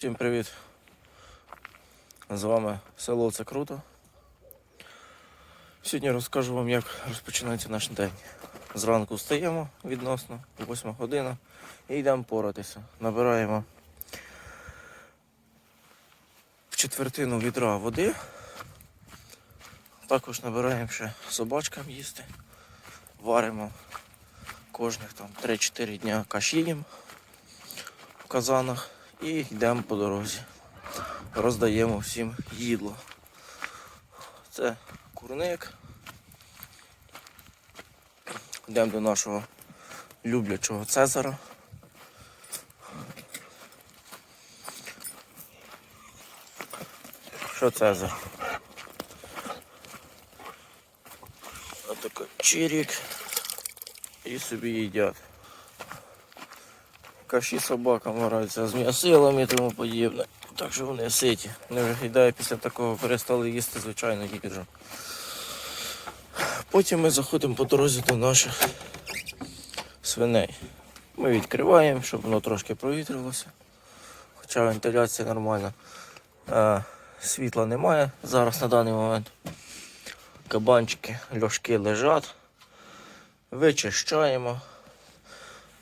Всім привіт! З вами село Це Круто. Сьогодні розкажу вам, як розпочинається наш день. Зранку встаємо відносно, 8 година, і йдемо поратися. Набираємо в четвертину відра води. Також набираємо ще собачкам їсти. Варимо кожних там 3-4 дня каші їм в казанах і йдемо по дорозі. Роздаємо всім їдло. Це курник. Йдемо до нашого люблячого Цезара. Що Цезар? Отакий чирік. І собі їдять. Каші собакам вараються з м'ясилами і тому подібне. Так що вони ситі. Не виглядає після такого перестали їсти звичайно їжу. Потім ми заходимо по дорозі до наших свиней. Ми відкриваємо, щоб воно трошки провітрилося. Хоча вентиляція нормальна. Світла немає зараз на даний момент. Кабанчики, льошки лежать. Вичищаємо.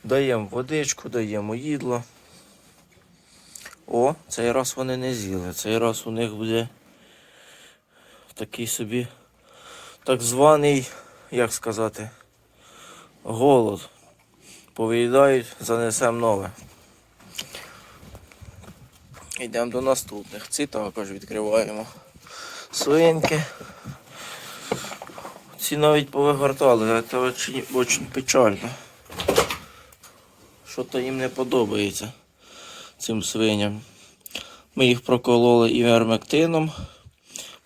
Даємо водичку, даємо їдло. О, цей раз вони не з'їли. Цей раз у них буде такий собі так званий, як сказати, голод. Повиїдають, занесемо нове. Йдемо до наступних. Ці також відкриваємо. Свинки. Ці навіть повигортали, це дуже, дуже печально що-то їм не подобається цим свиням. Ми їх прокололи івермектином,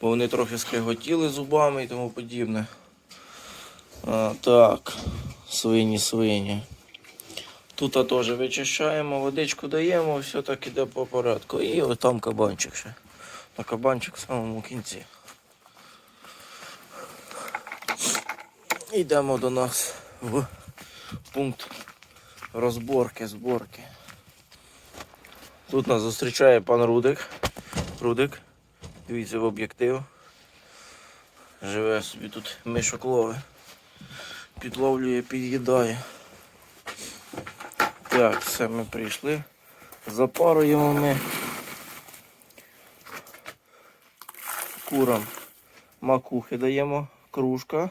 бо вони трохи скриготіли зубами і тому подібне. А, так, свині, свині. Тут теж вичищаємо, водичку даємо, все так іде по порядку. І ось там кабанчик ще. На кабанчик в самому кінці. Йдемо до нас в пункт розборки, зборки. Тут нас зустрічає пан Рудик. Рудик. Дивіться в об'єктив. Живе собі тут мишок лови. Підловлює, під'їдає. Так, все ми прийшли. Запаруємо ми курам макухи даємо, кружка,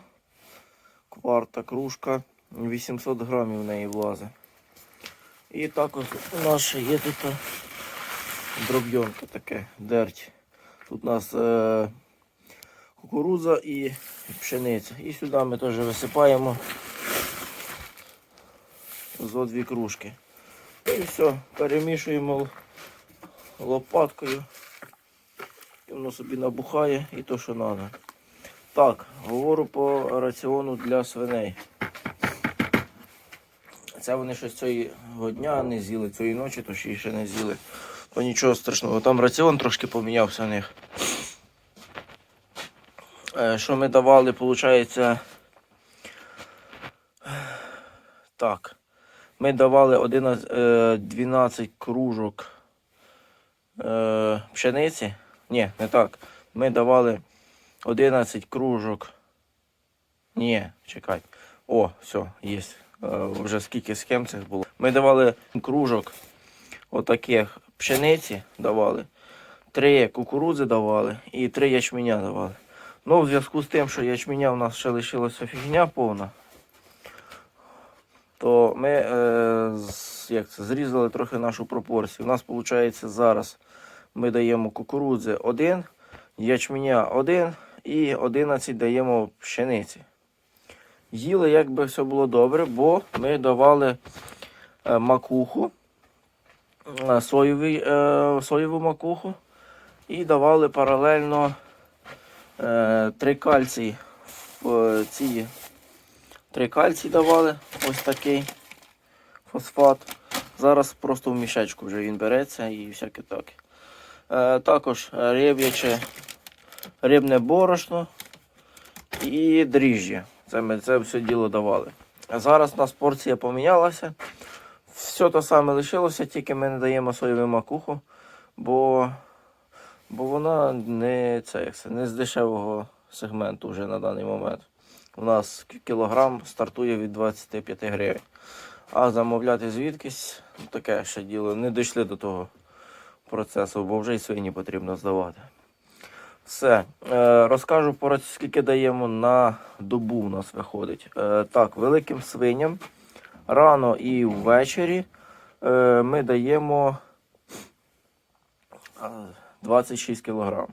кварта кружка, 800 грамів в неї влазить. І також у нас ще є тут дроб'йонка таке, дерть. Тут у нас е, кукурудза і пшениця. І сюди ми теж висипаємо зо дві кружки. І все, перемішуємо лопаткою. І воно собі набухає і то, що треба. Так, говорю по раціону для свиней. Це вони щось цього дня не з'їли, цієї ночі, то ще ще не з'їли. То нічого страшного. Там раціон трошки помінявся в них. Е, Що ми давали, виходить. Так. Ми давали 11, е, 12 кружок е, пшениці. Ні, не так. Ми давали 11 кружок. Ні, чекай. О, все, є. Е, Вже скільки схем цих було. Ми давали кружок отаких пшениці давали, три кукурудзи давали і три ячменя давали. Ну, в зв'язку з тим, що ячменя у нас ще лишилася фігня повна, то ми е, як це, зрізали трохи нашу пропорцію. У нас виходить зараз ми даємо кукурудзи один, ячменя один і 11 даємо пшениці. Їли, якби все було добре, бо ми давали е, макуху, е, соєвий, е, соєву макуху і давали паралельно три е, ці три кальцій давали, ось такий фосфат. Зараз просто в мішечку вже він береться і всяке таке. Також риб'яче рибне борошно і дріжджі. Це ми це все діло давали. А зараз у нас порція помінялася. Все те саме лишилося, тільки ми не даємо соєву макуху, бо, бо вона не, це, як це, не з дешевого сегменту вже на даний момент. У нас кілограм стартує від 25 гривень. А замовляти звідкись таке ще діло. Не дійшли до того процесу, бо вже й свині потрібно здавати. Все. Е, розкажу про скільки даємо на добу у нас виходить. Е, так, великим свиням рано і ввечері е, ми даємо е, 26 кг.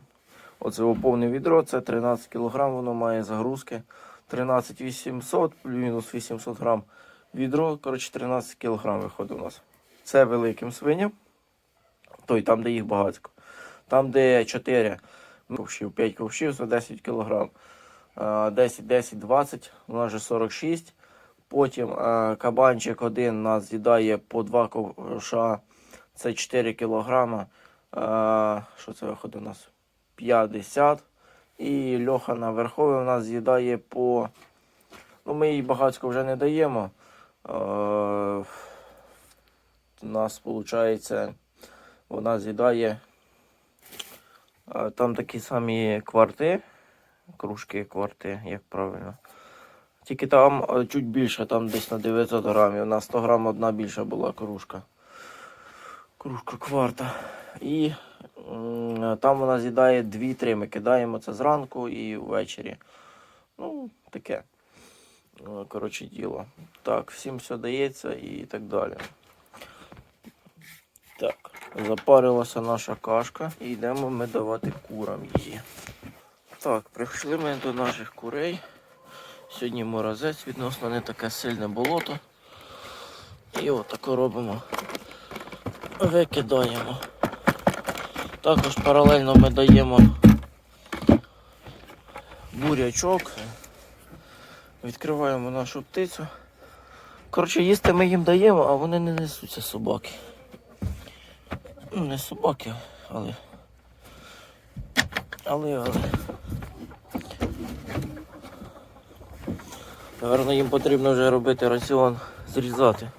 Оце повне відро, це 13 кг, воно має загрузки. 13 800 плюс 800 грам відро, коротше 13 кг виходить у нас. Це великим свиням. Той, там, де їх багатько. Там, де 4 ковшів, 5 ковшів, це 10 кг. 10, 10, 20, у нас же 46. Потім кабанчик один нас з'їдає по 2 ковша, це 4 кг. Що це виходить у нас? 50. І Льоха на верхові у нас з'їдає по. Ну, ми їй багатько вже не даємо. У нас виходить, вона з'їдає. Там такі самі кварти, кружки кварти, як правильно. Тільки там е, чуть більше, там десь на 900 грамів. На 100 грам одна більша була кружка. Кружка кварта. І там вона з'їдає 2-3. Ми кидаємо це зранку і ввечері. Ну, таке. Е, Коротше діло. Так, всім все дається і так далі. Так, запарилася наша кашка і йдемо ми давати курам її. Так, прийшли ми до наших курей. Сьогодні морозець відносно не таке сильне болото. І отако робимо. Викидаємо. Також паралельно ми даємо бурячок. Відкриваємо нашу птицю. Коротше, їсти ми їм даємо, а вони не несуться собаки. Ну, не собаки, але. Але, але. Наверно, їм потрібно вже робити раціон, зрізати.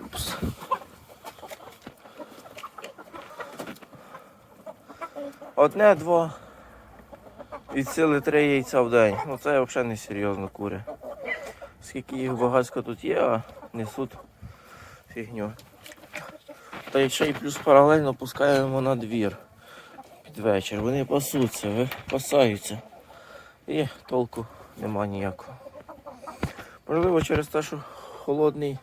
Упс. Одне, два. Від сили три яйця в день. Ну це взагалі не серйозно кури. Скільки їх багатько тут є, а несуть фігню. Та ще й плюс паралельно пускаємо на двір під вечір. Вони пасуться, випасаються. І толку нема ніякого. Можливо, через те, що холодний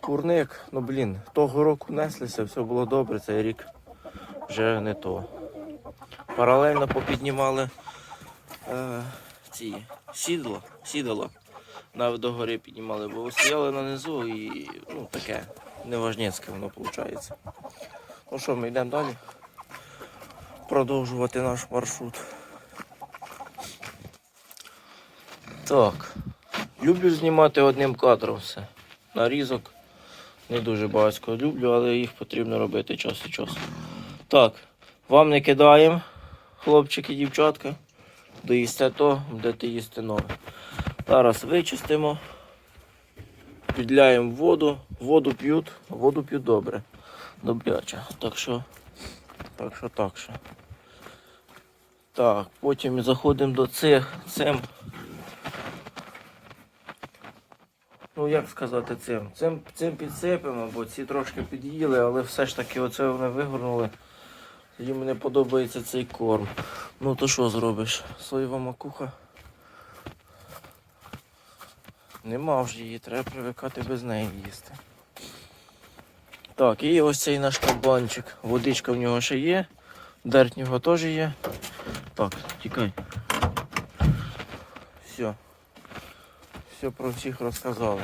курник, ну блін, того року неслися, все було добре, цей рік вже не то. Паралельно попіднімали е, ці сідло, сідала. Навіть до гори піднімали, бо стояли на низу і ну таке, неважнецьке воно виходить. Ну що, ми йдемо далі. Продовжувати наш маршрут. Так. Люблю знімати одним кадром все. Нарізок не дуже багатько люблю, але їх потрібно робити час від часу. Так, вам не кидаємо, хлопчики, дівчатка. Доїсте то, будете їсти нове. Зараз вичистимо, підляємо воду, воду п'ють, воду п'ють добре. Добряче. Так що, так що, так що. Так, потім заходимо до цих цим. Ну, як сказати цим? Цим, цим підсипемо, бо ці трошки під'їли, але все ж таки оце вони вигорнули. Їм не подобається цей корм. Ну то що зробиш? Соєва макуха. Нема вже її, треба привикати без неї їсти. Так, і ось цей наш кабанчик. Водичка в нього ще є, дерть в нього теж є. Так, тікай. Все. Все про всіх розказали.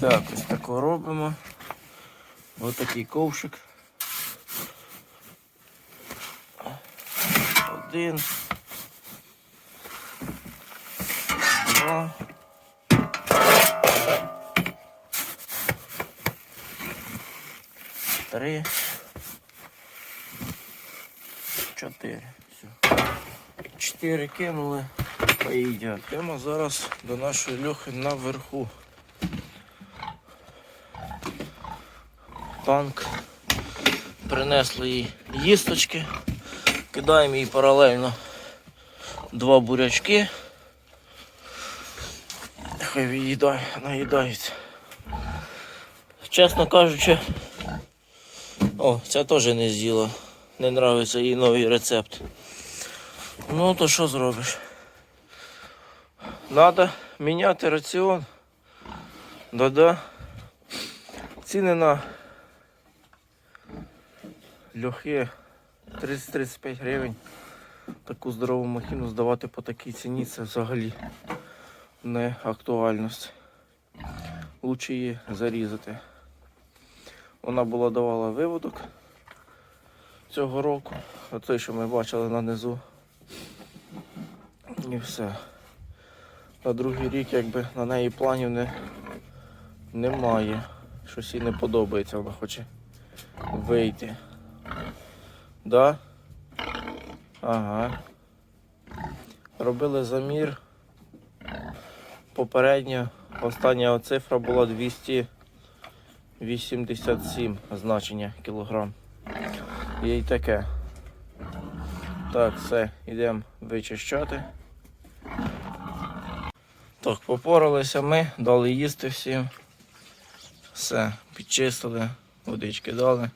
Так, ось тако робимо. Ось такий ковшик. Один. Два. Три. Чотири. Все. Чотири кинули. Поїдемо. Йдемо зараз до нашої льохи наверху. Танк принесли їй їсточки. Кидаємо їй паралельно два бурячки. Хай наїдається. Чесно кажучи, о, ця теж не з'їла. Не нравиться їй новий рецепт. Ну, то що зробиш? Надо міняти раціон. Да-да. Ціни на льохи 30-35 гривень. Таку здорову махіну здавати по такій ціні це взагалі не актуальність. Лучше її зарізати. Вона була давала виводок цього року. Оцей, що ми бачили на низу. І все. На другий рік якби на неї планів не, немає. Щось їй не подобається, вона хоче вийти. Да? Ага. Робили замір. Попередня, остання цифра була 287 значення кілограм. Є й таке. Так, все, йдемо вичищати. Так, попоралися ми, дали їсти всім. Все, підчистили, водички дали.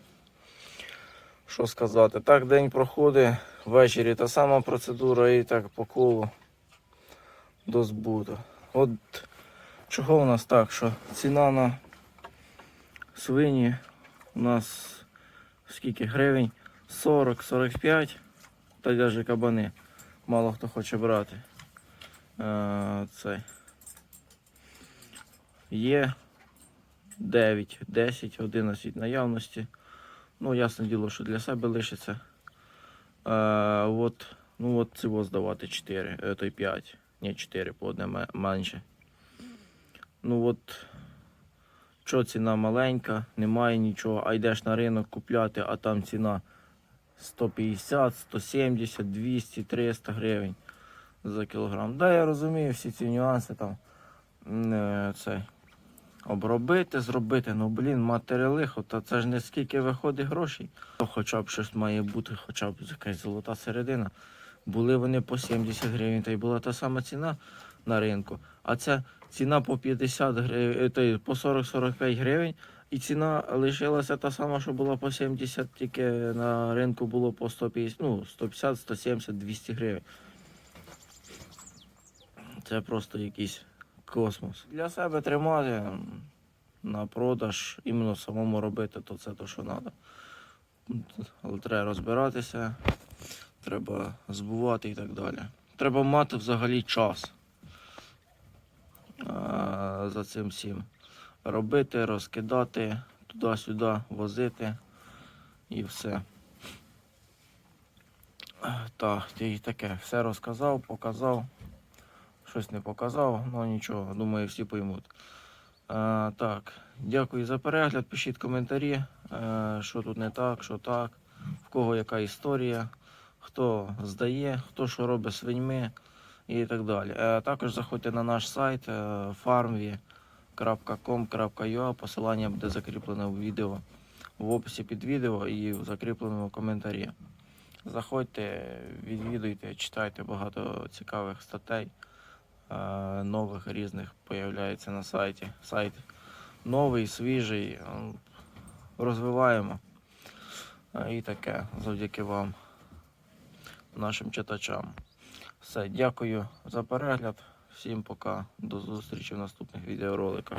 Що сказати? Так, день проходить, ввечері та сама процедура і так по колу до збуту. От чого у нас так, що ціна на свині у нас скільки гривень? 40-45, та навіть кабани. Мало хто хоче брати. Е, Цей. Є 9, 10, 11 наявності. Ну, ясне діло, що для себе лишиться. Е, от, ну от цього здавати 4, е, то й 5. Ні, 4 по одне менше. Ну от, що ціна маленька, немає нічого, а йдеш на ринок купляти, а там ціна 150, 170, 200, 300 гривень за кілограм. Да, я розумію всі ці нюанси там. м, е, Цей, обробити, зробити. Ну блін, матеріали, та це ж не скільки виходить грошей. То Хоча б щось має бути, хоча б якась золота середина. Були вони по 70 гривень, та й була та сама ціна на ринку. А ця ціна по 50 гривень, по 40-45 гривень. І ціна лишилася та сама, що була по 70, тільки на ринку було по 150, ну, 150, 170, 200 гривень. Це просто якийсь космос. Для себе тримати на продаж, іменно самому робити, то це то, що треба. Але треба розбиратися, треба збувати і так далі. Треба мати взагалі час за цим всім. Робити, розкидати, туди-сюди возити і все. Так, і таке. Все розказав, показав. Щось не показав, ну нічого, думаю, всі поймуть. А, так, дякую за перегляд. Пишіть коментарі, е, що тут не так, що так, в кого яка історія, хто здає, хто що робить свиньми і так далі. Е, також заходьте на наш сайт е, farmvie.com.ua, посилання буде закріплене в відео в описі під відео і в закріпленому коментарі. Заходьте, відвідуйте, читайте багато цікавих статей е, нових різних появляється на сайті. Сайт новий, свіжий. Розвиваємо. І таке завдяки вам, нашим читачам. Все, дякую за перегляд. Всім пока. До зустрічі в наступних відеороликах.